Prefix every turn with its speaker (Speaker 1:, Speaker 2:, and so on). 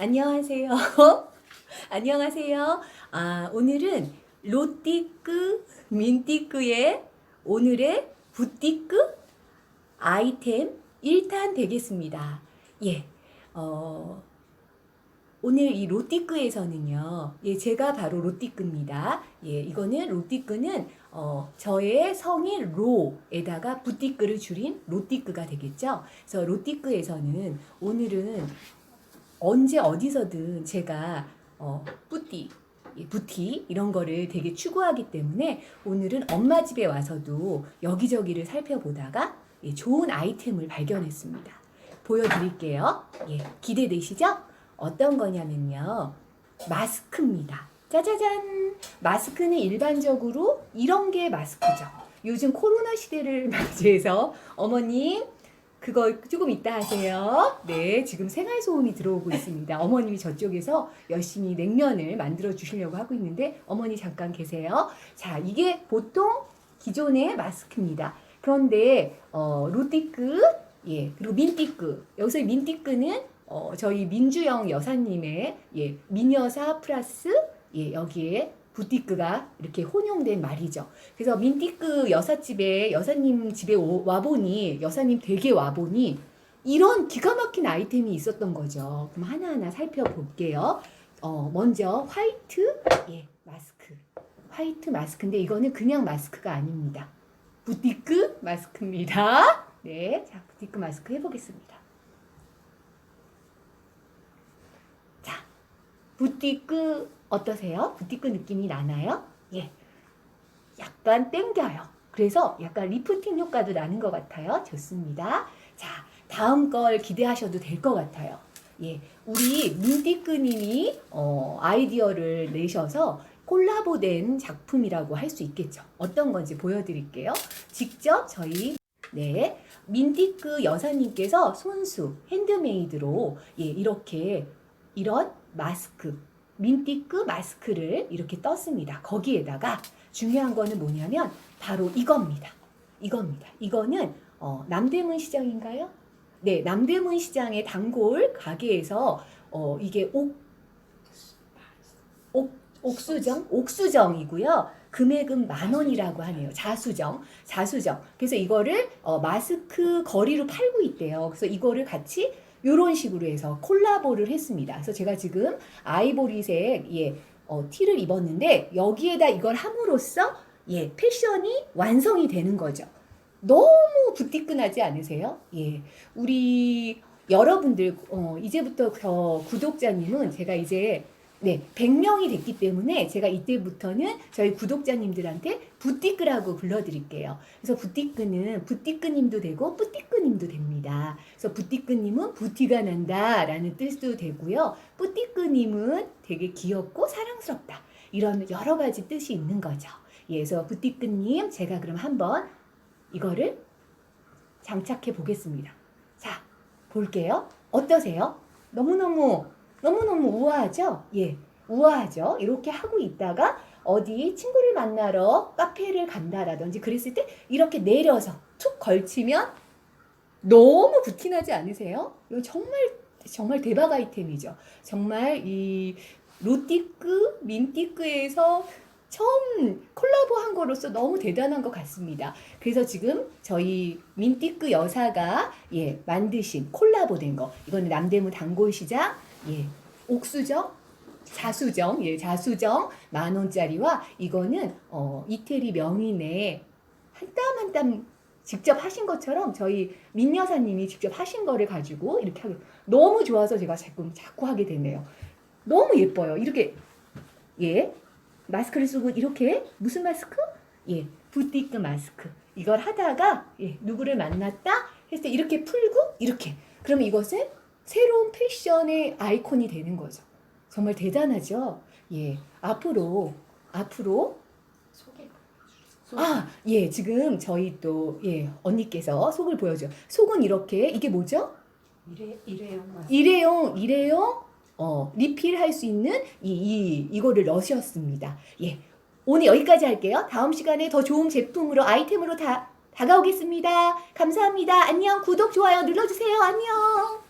Speaker 1: 안녕하세요. 안녕하세요. 아, 오늘은 로띠끄 민띠끄의 오늘의 부띠끄 아이템 1탄 되겠습니다. 예. 어, 오늘 이 로띠끄에서는요, 예, 제가 바로 로띠끄입니다. 예, 이거는 로띠끄는 어, 저의 성인 로에다가 부띠끄를 줄인 로띠끄가 되겠죠. 그래서 로띠끄에서는 오늘은 언제 어디서든 제가 어, 뿌띠, 예, 부티 이런 거를 되게 추구하기 때문에 오늘은 엄마 집에 와서도 여기저기를 살펴보다가 예, 좋은 아이템을 발견했습니다. 보여드릴게요. 예, 기대되시죠? 어떤 거냐면요. 마스크입니다. 짜자잔! 마스크는 일반적으로 이런 게 마스크죠. 요즘 코로나 시대를 맞이해서 어머님, 그거 조금 이따 하세요. 네, 지금 생활 소음이 들어오고 있습니다. 어머님이 저쪽에서 열심히 냉면을 만들어 주시려고 하고 있는데 어머니 잠깐 계세요. 자, 이게 보통 기존의 마스크입니다. 그런데 어, 로띠끄, 예, 그리고 민띠끄. 여기서 민띠끄는 어, 저희 민주영 여사님의 예, 민여사 플러스 예, 여기에 부띠끄가 이렇게 혼용된 말이죠. 그래서 민띠끄 여사집에 여사님 집에 오- 와보니 여사님 댁에 와보니 이런 기가 막힌 아이템이 있었던 거죠. 그럼 하나하나 살펴볼게요. 어, 먼저 화이트 예, 마스크. 화이트 마스크인데 이거는 그냥 마스크가 아닙니다. 부띠끄 마스크입니다. 네, 자 부띠끄 마스크 해보겠습니다. 자, 부띠끄 어떠세요? 부띠끄 느낌이 나나요? 예, 약간 땡겨요. 그래서 약간 리프팅 효과도 나는 것 같아요. 좋습니다. 자, 다음 걸 기대하셔도 될 것 같아요. 예, 우리 민띠끄님이 어, 아이디어를 내셔서 콜라보된 작품이라고 할 수 있겠죠. 어떤 건지 보여드릴게요. 직접 저희 네 민띠끄 여사님께서 손수 핸드메이드로 예 이렇게 이런 마스크 민띠끄 마스크를 이렇게 떴습니다. 거기에다가 중요한 거는 뭐냐면 바로 이겁니다. 이겁니다. 이거는 어, 남대문 시장인가요? 네, 남대문 시장의 단골 가게에서 어, 이게 옥, 옥, 옥수정? 옥수정이고요. 금액은 만 원이라고 하네요. 자수정, 자수정. 그래서 이거를 어, 마스크 거리로 팔고 있대요. 그래서 이거를 같이 이런 식으로 해서 콜라보를 했습니다. 그래서 제가 지금 아이보리색 예, 어, 티를 입었는데 여기에다 이걸 함으로써 예, 패션이 완성이 되는 거죠. 너무 부티끈하지 않으세요? 예, 우리 여러분들 어, 이제부터 저 구독자님은 제가 이제 네, 100명이 됐기 때문에 제가 이때부터는 저희 구독자님들한테 부띠끄라고 불러드릴게요. 그래서 부띠끄는 부띠끄님도 되고 뿌띠끄님도 됩니다. 그래서 부띠끄님은 부티가 난다라는 뜻도 되고요. 뿌띠끄님은 되게 귀엽고 사랑스럽다. 이런 여러 가지 뜻이 있는 거죠. 예, 그래서 부띠끄님 제가 그럼 한번 이거를 장착해 보겠습니다. 자, 볼게요. 어떠세요? 너무너무 너무너무 우아하죠? 예, 우아하죠? 이렇게 하고 있다가 어디 친구를 만나러 카페를 간다라든지 그랬을 때 이렇게 내려서 툭 걸치면 너무 부티나지 않으세요? 이거 정말 정말 대박 아이템이죠. 정말 이 로띠끄, 민띠끄에서 처음 콜라보한 거로서 너무 대단한 것 같습니다. 그래서 지금 저희 민띠끄 여사가 예 만드신 콜라보된 거 이거는 남대문 단골시장 예. 옥수정? 자수정? 예 자수정. 만 원짜리와 이거는 어 이태리 명인의 한땀 한 땀 직접 하신 것처럼 저희 민 여사님이 직접 하신 거를 가지고 이렇게 하고 너무 좋아서 제가 자꾸 자꾸 하게 되네요. 너무 예뻐요. 이렇게 예. 마스크를 쓰고 이렇게 무슨 마스크? 예 부티크 마스크. 이걸 하다가 예 누구를 만났다? 했을 때 이렇게 풀고 이렇게. 그러면 이것은 새로운 패션의 아이콘이 되는 거죠. 정말 대단하죠. 예 앞으로 앞으로
Speaker 2: 소개.
Speaker 1: 아, 예, 지금 저희 또, 예, 언니께서 속을 보여줘. 속은 이렇게, 이게 뭐죠?
Speaker 2: 일회 일회용.
Speaker 1: 일회용, 일회용, 어, 리필할 수 있는 이, 이, 이거를 넣으셨습니다. 예. 오늘 여기까지 할게요. 다음 시간에 더 좋은 제품으로, 아이템으로 다, 다가오겠습니다. 감사합니다. 안녕. 구독, 좋아요 눌러주세요. 안녕.